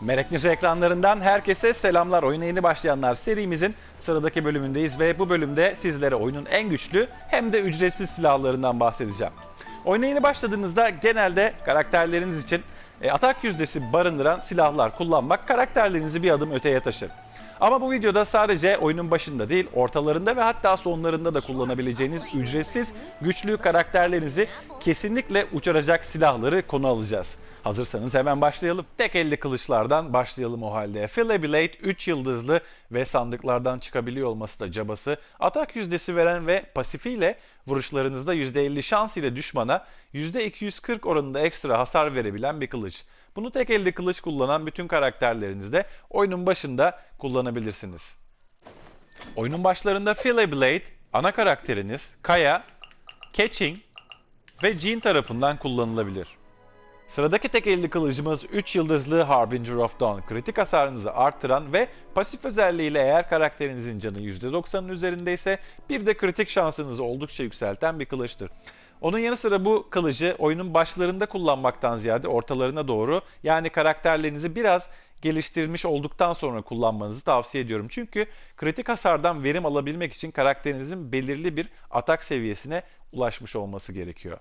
Merak ekranlarından herkese selamlar. Oyuna yeni başlayanlar serimizin sıradaki bölümündeyiz ve bu bölümde sizlere oyunun en güçlü hem de ücretsiz silahlarından bahsedeceğim. Oyuna yeni başladığınızda genelde karakterleriniz için e, atak yüzdesi barındıran silahlar kullanmak karakterlerinizi bir adım öteye taşır. Ama bu videoda sadece oyunun başında değil, ortalarında ve hatta sonlarında da kullanabileceğiniz ücretsiz, güçlü karakterlerinizi kesinlikle uçuracak silahları konu alacağız. Hazırsanız hemen başlayalım. Tek elli kılıçlardan başlayalım o halde. Fillet Blade 3 yıldızlı ve sandıklardan çıkabiliyor olması da cabası. Atak yüzdesi veren ve pasifiyle vuruşlarınızda %50 şans ile düşmana %240 oranında ekstra hasar verebilen bir kılıç. Bunu tek elde kılıç kullanan bütün karakterlerinizde oyunun başında kullanabilirsiniz. Oyunun başlarında Fillet Blade, ana karakteriniz Kaya, Catching ve Jean tarafından kullanılabilir. Sıradaki tek elli kılıcımız 3 yıldızlı Harbinger of Dawn. Kritik hasarınızı arttıran ve pasif özelliğiyle eğer karakterinizin canı %90'ın üzerindeyse bir de kritik şansınızı oldukça yükselten bir kılıçtır. Onun yanı sıra bu kılıcı oyunun başlarında kullanmaktan ziyade ortalarına doğru yani karakterlerinizi biraz geliştirilmiş olduktan sonra kullanmanızı tavsiye ediyorum. Çünkü kritik hasardan verim alabilmek için karakterinizin belirli bir atak seviyesine ulaşmış olması gerekiyor.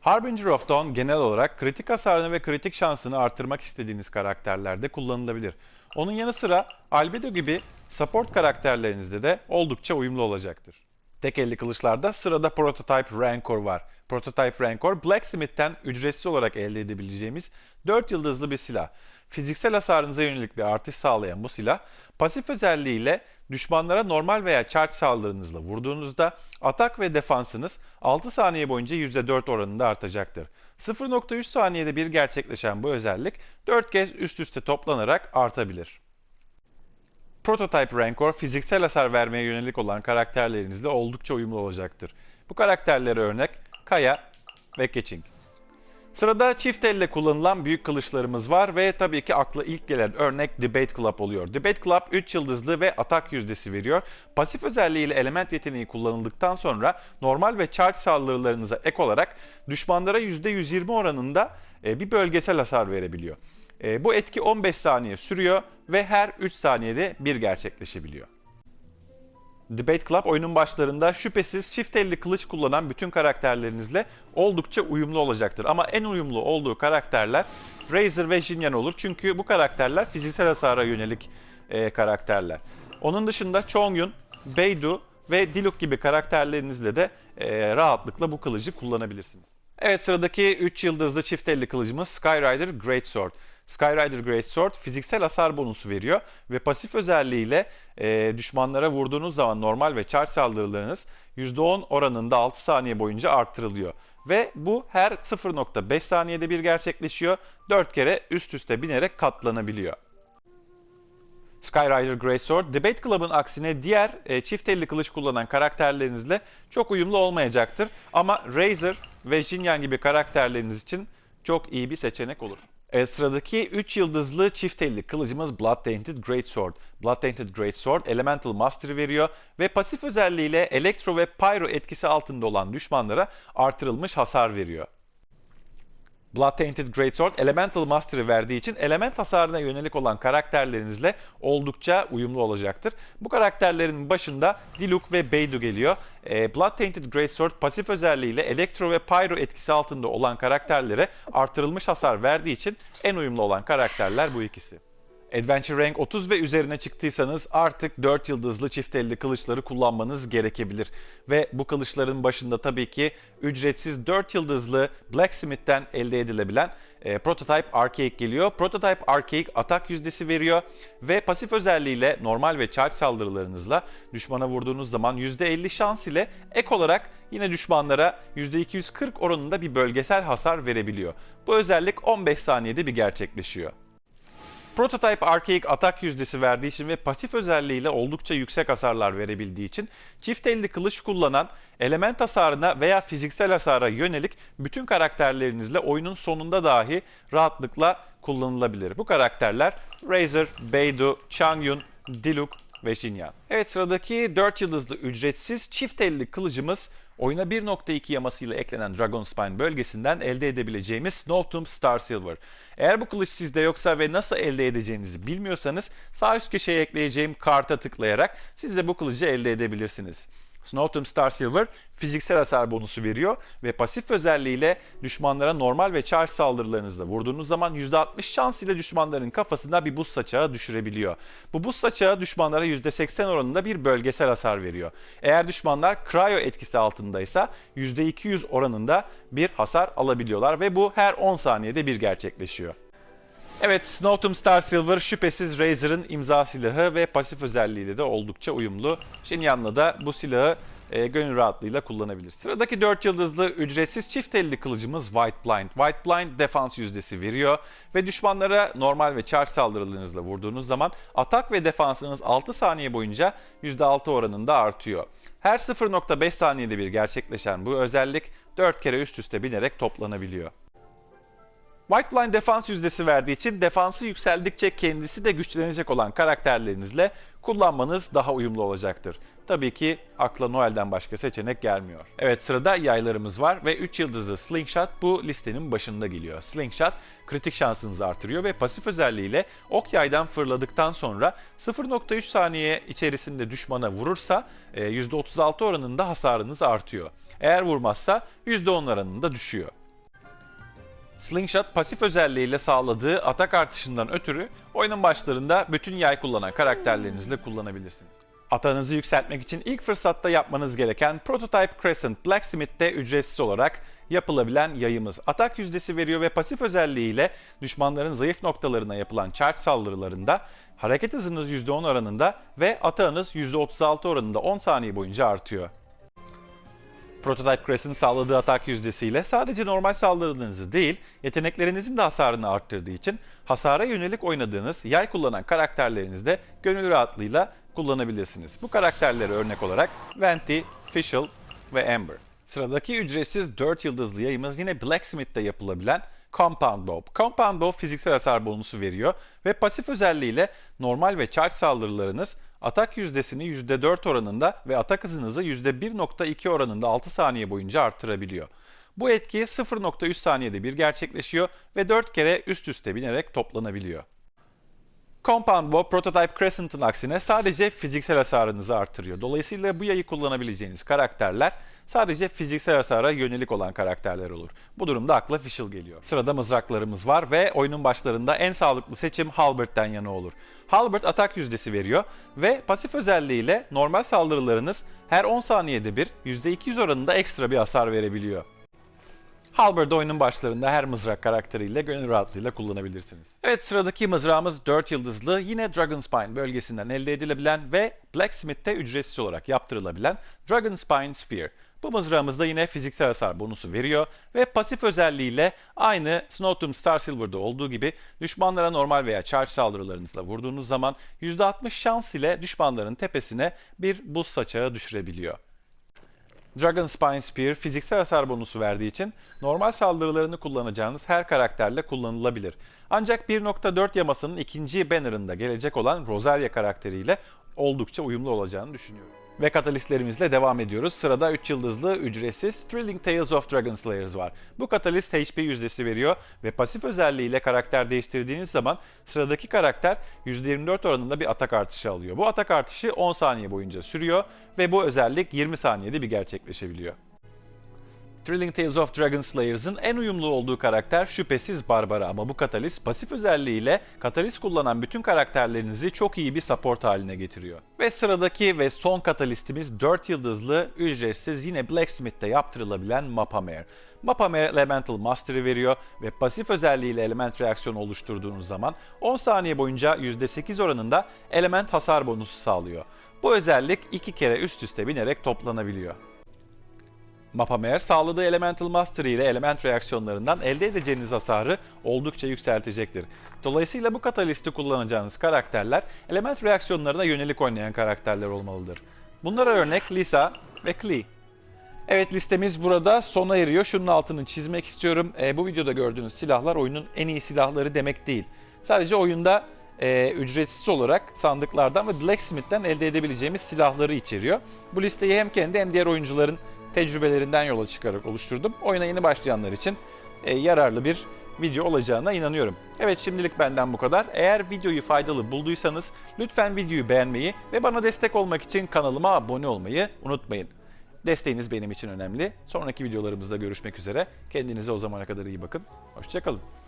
Harbinger of Dawn genel olarak kritik hasarını ve kritik şansını artırmak istediğiniz karakterlerde kullanılabilir. Onun yanı sıra Albedo gibi support karakterlerinizde de oldukça uyumlu olacaktır. Tek elli kılıçlarda sırada Prototype Rancor var. Prototype Rancor, Blacksmith'ten ücretsiz olarak elde edebileceğimiz 4 yıldızlı bir silah. Fiziksel hasarınıza yönelik bir artış sağlayan bu silah, pasif özelliğiyle düşmanlara normal veya charge saldırınızla vurduğunuzda atak ve defansınız 6 saniye boyunca %4 oranında artacaktır. 0.3 saniyede bir gerçekleşen bu özellik 4 kez üst üste toplanarak artabilir. Prototype Rancor fiziksel hasar vermeye yönelik olan karakterlerinizle oldukça uyumlu olacaktır. Bu karakterlere örnek Kaya ve Keçing. Sırada çift elle kullanılan büyük kılıçlarımız var ve tabii ki akla ilk gelen örnek Debate Club oluyor. Debate Club 3 yıldızlı ve atak yüzdesi veriyor. Pasif özelliğiyle element yeteneği kullanıldıktan sonra normal ve charge saldırılarınıza ek olarak düşmanlara %120 oranında e, bir bölgesel hasar verebiliyor. E, Bu etki 15 saniye sürüyor ve her 3 saniyede bir gerçekleşebiliyor. Debate Club oyunun başlarında şüphesiz çift elli kılıç kullanan bütün karakterlerinizle oldukça uyumlu olacaktır. Ama en uyumlu olduğu karakterler Razor ve Jinyan olur. Çünkü bu karakterler fiziksel hasara yönelik e, karakterler. Onun dışında Chongyun, Beidou ve Diluc gibi karakterlerinizle de e, rahatlıkla bu kılıcı kullanabilirsiniz. Evet sıradaki 3 yıldızlı çift elli kılıcımız Skyrider Greatsword. Skyrider Greatsword fiziksel hasar bonusu veriyor ve pasif özelliğiyle e, düşmanlara vurduğunuz zaman normal ve charge saldırılarınız %10 oranında 6 saniye boyunca arttırılıyor. Ve bu her 0.5 saniyede bir gerçekleşiyor. 4 kere üst üste binerek katlanabiliyor. Skyrider Greatsword, Debate Club'ın aksine diğer e, çift elli kılıç kullanan karakterlerinizle çok uyumlu olmayacaktır. Ama Razor ve Jinyan gibi karakterleriniz için çok iyi bir seçenek olur. E, sıradaki 3 yıldızlı çift elli kılıcımız Blood Tainted Greatsword. Blood Tainted Greatsword Elemental Mastery veriyor ve pasif özelliğiyle Elektro ve Pyro etkisi altında olan düşmanlara artırılmış hasar veriyor. Blood Tainted Greatsword Elemental Mastery verdiği için element hasarına yönelik olan karakterlerinizle oldukça uyumlu olacaktır. Bu karakterlerin başında Diluc ve Beidou geliyor. Ee, Blood Tainted Greatsword pasif özelliğiyle Elektro ve Pyro etkisi altında olan karakterlere artırılmış hasar verdiği için en uyumlu olan karakterler bu ikisi. Adventure Rank 30 ve üzerine çıktıysanız artık 4 yıldızlı çift elli kılıçları kullanmanız gerekebilir. Ve bu kılıçların başında tabii ki ücretsiz 4 yıldızlı Blacksmith'ten elde edilebilen e, Prototype Archaic geliyor. Prototype Archaic atak yüzdesi veriyor ve pasif özelliğiyle normal ve charge saldırılarınızla düşmana vurduğunuz zaman %50 şans ile ek olarak yine düşmanlara %240 oranında bir bölgesel hasar verebiliyor. Bu özellik 15 saniyede bir gerçekleşiyor. Prototype Archaic atak yüzdesi verdiği için ve pasif özelliğiyle oldukça yüksek hasarlar verebildiği için çift elli kılıç kullanan element hasarına veya fiziksel hasara yönelik bütün karakterlerinizle oyunun sonunda dahi rahatlıkla kullanılabilir. Bu karakterler Razor, Beidou, Changyun, Diluc ve Jinyan. Evet sıradaki 4 yıldızlı ücretsiz çift elli kılıcımız oyuna 1.2 yamasıyla eklenen Dragonspine bölgesinden elde edebileceğimiz Snowtomb Star Silver. Eğer bu kılıç sizde yoksa ve nasıl elde edeceğinizi bilmiyorsanız sağ üst köşeye ekleyeceğim karta tıklayarak siz de bu kılıcı elde edebilirsiniz. Snowtomb Star Silver fiziksel hasar bonusu veriyor ve pasif özelliğiyle düşmanlara normal ve charge saldırılarınızla vurduğunuz zaman %60 şans ile düşmanların kafasına bir buz saçağı düşürebiliyor. Bu buz saçağı düşmanlara %80 oranında bir bölgesel hasar veriyor. Eğer düşmanlar cryo etkisi altındaysa %200 oranında bir hasar alabiliyorlar ve bu her 10 saniyede bir gerçekleşiyor. Evet, Snowtomb Star Silver şüphesiz Razer'ın imza silahı ve pasif özelliğiyle de oldukça uyumlu. Shenyan'la da bu silahı e, gönül rahatlığıyla kullanabilir. Sıradaki 4 yıldızlı ücretsiz çift elli kılıcımız White Blind. White Blind defans yüzdesi veriyor ve düşmanlara normal ve charge saldırılarınızla vurduğunuz zaman atak ve defansınız 6 saniye boyunca %6 oranında artıyor. Her 0.5 saniyede bir gerçekleşen bu özellik 4 kere üst üste binerek toplanabiliyor. White Blind defans yüzdesi verdiği için defansı yükseldikçe kendisi de güçlenecek olan karakterlerinizle kullanmanız daha uyumlu olacaktır. Tabii ki akla Noel'den başka seçenek gelmiyor. Evet sırada yaylarımız var ve 3 yıldızlı Slingshot bu listenin başında geliyor. Slingshot kritik şansınızı artırıyor ve pasif özelliğiyle ok yaydan fırladıktan sonra 0.3 saniye içerisinde düşmana vurursa e, %36 oranında hasarınız artıyor. Eğer vurmazsa %10 oranında düşüyor. Slingshot pasif özelliğiyle sağladığı atak artışından ötürü oyunun başlarında bütün yay kullanan karakterlerinizle kullanabilirsiniz. Atağınızı yükseltmek için ilk fırsatta yapmanız gereken Prototype Crescent Blacksmith'te ücretsiz olarak yapılabilen yayımız. Atak yüzdesi veriyor ve pasif özelliğiyle düşmanların zayıf noktalarına yapılan charge saldırılarında hareket hızınız %10 oranında ve atağınız %36 oranında 10 saniye boyunca artıyor. Prototype Crest'in sağladığı atak yüzdesiyle sadece normal saldırılarınızı değil, yeteneklerinizin de hasarını arttırdığı için hasara yönelik oynadığınız yay kullanan karakterlerinizde gönül rahatlığıyla kullanabilirsiniz. Bu karakterlere örnek olarak Venti, Fischl ve Amber. Sıradaki ücretsiz 4 yıldızlı yayımız yine Blacksmith'te yapılabilen Compound Bow. Compound Bow fiziksel hasar bonusu veriyor ve pasif özelliğiyle normal ve charge saldırılarınız atak yüzdesini %4 oranında ve atak hızınızı %1.2 oranında 6 saniye boyunca artırabiliyor. Bu etki 0.3 saniyede bir gerçekleşiyor ve 4 kere üst üste binerek toplanabiliyor. Compound Bow Prototype Crescent'ın aksine sadece fiziksel hasarınızı artırıyor. Dolayısıyla bu yayı kullanabileceğiniz karakterler sadece fiziksel hasara yönelik olan karakterler olur. Bu durumda akla Fischl geliyor. Sırada mızraklarımız var ve oyunun başlarında en sağlıklı seçim Halbert'ten yana olur. Halbert atak yüzdesi veriyor ve pasif özelliğiyle normal saldırılarınız her 10 saniyede bir %200 oranında ekstra bir hasar verebiliyor. Halberd oyunun başlarında her mızrak karakteriyle gönül rahatlığıyla kullanabilirsiniz. Evet sıradaki mızrağımız 4 yıldızlı yine Dragonspine bölgesinden elde edilebilen ve Blacksmith'te ücretsiz olarak yaptırılabilen Dragonspine Spear. Bu mızrağımızda yine fiziksel hasar bonusu veriyor ve pasif özelliğiyle aynı Snowtomb Star Silver'da olduğu gibi düşmanlara normal veya charge saldırılarınızla vurduğunuz zaman %60 şans ile düşmanların tepesine bir buz saçağı düşürebiliyor. Dragon Spine Spear fiziksel hasar bonusu verdiği için normal saldırılarını kullanacağınız her karakterle kullanılabilir. Ancak 1.4 yamasının ikinci bannerında gelecek olan Rosaria karakteriyle oldukça uyumlu olacağını düşünüyorum. Ve katalistlerimizle devam ediyoruz. Sırada 3 yıldızlı ücretsiz Thrilling Tales of Dragon Slayers var. Bu katalist HP yüzdesi veriyor ve pasif özelliğiyle karakter değiştirdiğiniz zaman sıradaki karakter %24 oranında bir atak artışı alıyor. Bu atak artışı 10 saniye boyunca sürüyor ve bu özellik 20 saniyede bir gerçekleşebiliyor. Thrilling Tales of Dragon Slayers'ın en uyumlu olduğu karakter şüphesiz Barbara ama bu katalist pasif özelliğiyle katalist kullanan bütün karakterlerinizi çok iyi bir support haline getiriyor. Ve sıradaki ve son katalistimiz 4 yıldızlı ücretsiz yine Blacksmith'te yaptırılabilen Mapamare. Mapamare Elemental Mastery veriyor ve pasif özelliğiyle element reaksiyonu oluşturduğunuz zaman 10 saniye boyunca %8 oranında element hasar bonusu sağlıyor. Bu özellik iki kere üst üste binerek toplanabiliyor. Mapamare sağladığı Elemental Mastery ile element reaksiyonlarından elde edeceğiniz hasarı oldukça yükseltecektir. Dolayısıyla bu katalisti kullanacağınız karakterler element reaksiyonlarına yönelik oynayan karakterler olmalıdır. Bunlara örnek Lisa ve Klee. Evet listemiz burada sona eriyor. Şunun altını çizmek istiyorum. E, bu videoda gördüğünüz silahlar oyunun en iyi silahları demek değil. Sadece oyunda e, ücretsiz olarak sandıklardan ve Blacksmith'ten elde edebileceğimiz silahları içeriyor. Bu listeyi hem kendi hem diğer oyuncuların tecrübelerinden yola çıkarak oluşturdum. Oyuna yeni başlayanlar için e, yararlı bir video olacağına inanıyorum. Evet şimdilik benden bu kadar. Eğer videoyu faydalı bulduysanız lütfen videoyu beğenmeyi ve bana destek olmak için kanalıma abone olmayı unutmayın. Desteğiniz benim için önemli. Sonraki videolarımızda görüşmek üzere. Kendinize o zamana kadar iyi bakın. Hoşçakalın.